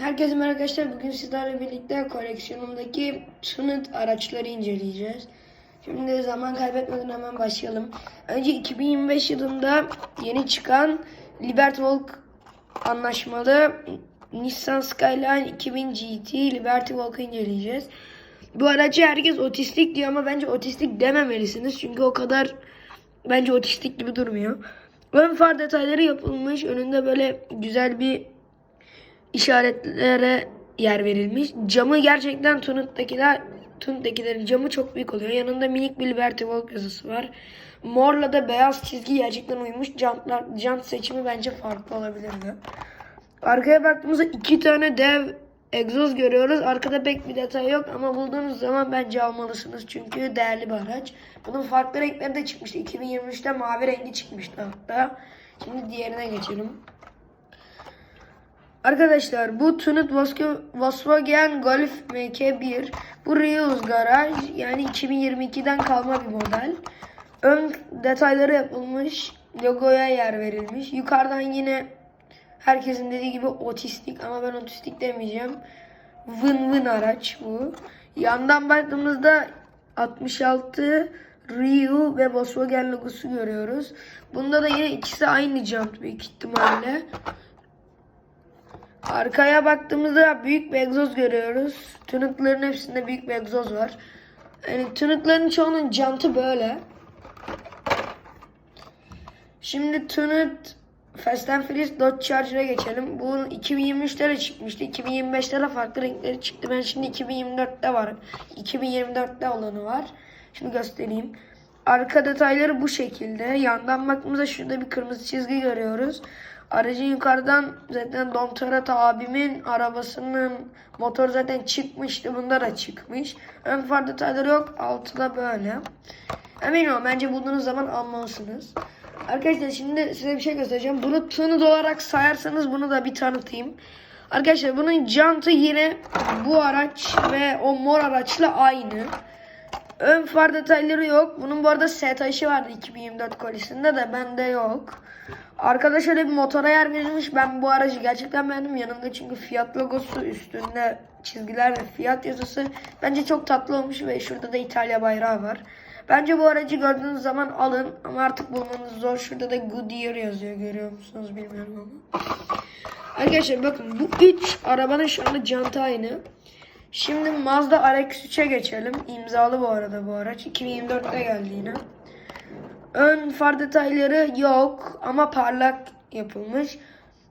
Herkese merhaba arkadaşlar. Bugün sizlerle birlikte koleksiyonumdaki Tunut araçları inceleyeceğiz. Şimdi zaman kaybetmeden hemen başlayalım. Önce 2025 yılında yeni çıkan Liberty anlaşmalı Nissan Skyline 2000 GT Liberty Walk'ı inceleyeceğiz. Bu aracı herkes otistik diyor ama bence otistik dememelisiniz. Çünkü o kadar bence otistik gibi durmuyor. Ön far detayları yapılmış. Önünde böyle güzel bir işaretlere yer verilmiş. Camı gerçekten Tunut'takiler Tunut'takilerin camı çok büyük oluyor. Yanında minik bir Liberty Walk yazısı var. Morla da beyaz çizgi gerçekten uymuş. Jantlar, jant seçimi bence farklı olabilirdi. Arkaya baktığımızda iki tane dev egzoz görüyoruz. Arkada pek bir detay yok ama bulduğunuz zaman bence almalısınız. Çünkü değerli bir araç. Bunun farklı renkleri de çıkmıştı. 2023'te mavi rengi çıkmıştı hatta. Şimdi diğerine geçelim. Arkadaşlar bu Tunut Volkswagen- Golf MK1. Bu Reus Garaj yani 2022'den kalma bir model. Ön detayları yapılmış. Logoya yer verilmiş. Yukarıdan yine herkesin dediği gibi otistik ama ben otistik demeyeceğim. Vın vın araç bu. Yandan baktığımızda 66 Rio ve Volkswagen logosu görüyoruz. Bunda da yine ikisi aynı jant büyük ihtimalle. Arkaya baktığımızda büyük bir egzoz görüyoruz. Tınıkların hepsinde büyük bir egzoz var. Yani tınıkların çoğunun jantı böyle. Şimdi Tınık Fast and Furious Dodge Charger'a geçelim. Bu 2023'te de çıkmıştı. 2025'te de farklı renkleri çıktı. Ben şimdi 2024'te var. 2024'te olanı var. Şimdi göstereyim. Arka detayları bu şekilde. Yandan baktığımızda şurada bir kırmızı çizgi görüyoruz. Aracın yukarıdan zaten Don Toretto abimin arabasının motor zaten çıkmıştı. Bunda da çıkmış. Ön far detayları yok. Altı da böyle. Eminim ama bence bulduğunuz zaman almalısınız. Arkadaşlar şimdi size bir şey göstereceğim. Bunu tığınız olarak sayarsanız bunu da bir tanıtayım. Arkadaşlar bunun jantı yine bu araç ve o mor araçla aynı. Ön far detayları yok. Bunun bu arada S taşı vardı 2024 kolisinde de bende yok. Arkada şöyle bir motora yer verilmiş. Ben bu aracı gerçekten beğendim. Yanında çünkü fiyat logosu üstünde çizgiler ve fiyat yazısı. Bence çok tatlı olmuş ve şurada da İtalya bayrağı var. Bence bu aracı gördüğünüz zaman alın ama artık bulmanız zor. Şurada da Goodyear yazıyor. Görüyor musunuz bilmiyorum ama. Arkadaşlar bakın bu üç arabanın şu anda jantı aynı. Şimdi Mazda RX-3'e geçelim. İmzalı bu arada bu araç. 2024'te geldi yine. Ön far detayları yok ama parlak yapılmış.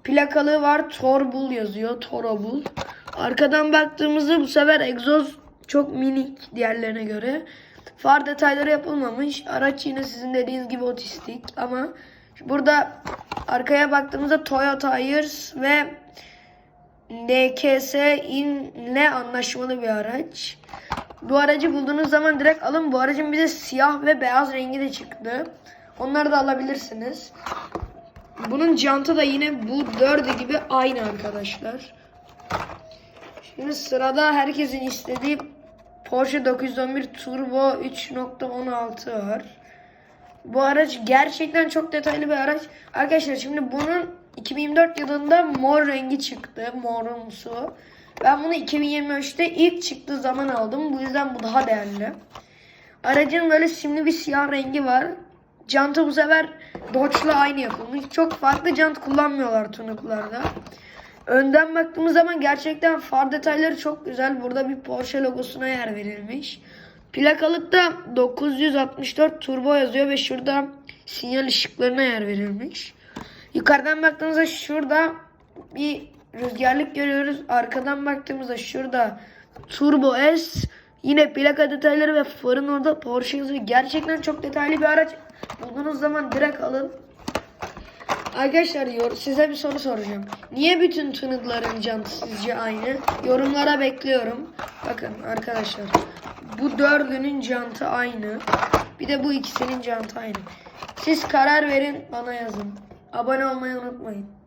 Plakalı var. Torbul yazıyor. Torobul. Arkadan baktığımızda bu sefer egzoz çok minik diğerlerine göre. Far detayları yapılmamış. Araç yine sizin dediğiniz gibi otistik ama burada arkaya baktığımızda Toyota Ayers ve NKS ile anlaşmalı bir araç. Bu aracı bulduğunuz zaman direkt alın. Bu aracın bir de siyah ve beyaz rengi de çıktı. Onları da alabilirsiniz. Bunun jantı da yine bu dördü gibi aynı arkadaşlar. Şimdi sırada herkesin istediği Porsche 911 Turbo 3.16 var. Bu araç gerçekten çok detaylı bir araç. Arkadaşlar şimdi bunun 2024 yılında mor rengi çıktı. Morumsu. Ben bunu 2023'te ilk çıktığı zaman aldım. Bu yüzden bu daha değerli. Aracın böyle simli bir siyah rengi var. Jantı bu sefer Dodge'la aynı yapılmış. Çok farklı jant kullanmıyorlar tunuklarda. Önden baktığımız zaman gerçekten far detayları çok güzel. Burada bir Porsche logosuna yer verilmiş. Plakalıkta 964 turbo yazıyor ve şurada sinyal ışıklarına yer verilmiş. Yukarıdan baktığımızda şurada bir rüzgarlık görüyoruz. Arkadan baktığımızda şurada Turbo S yine plaka detayları ve farın orada Porsche yazıyor. Gerçekten çok detaylı bir araç. Bulduğunuz zaman direkt alın. Arkadaşlar size bir soru soracağım. Niye bütün tınıkların jantı sizce aynı? Yorumlara bekliyorum. Bakın arkadaşlar. Bu dördünün jantı aynı. Bir de bu ikisinin jantı aynı. Siz karar verin bana yazın. Abone olmayı unutmayın.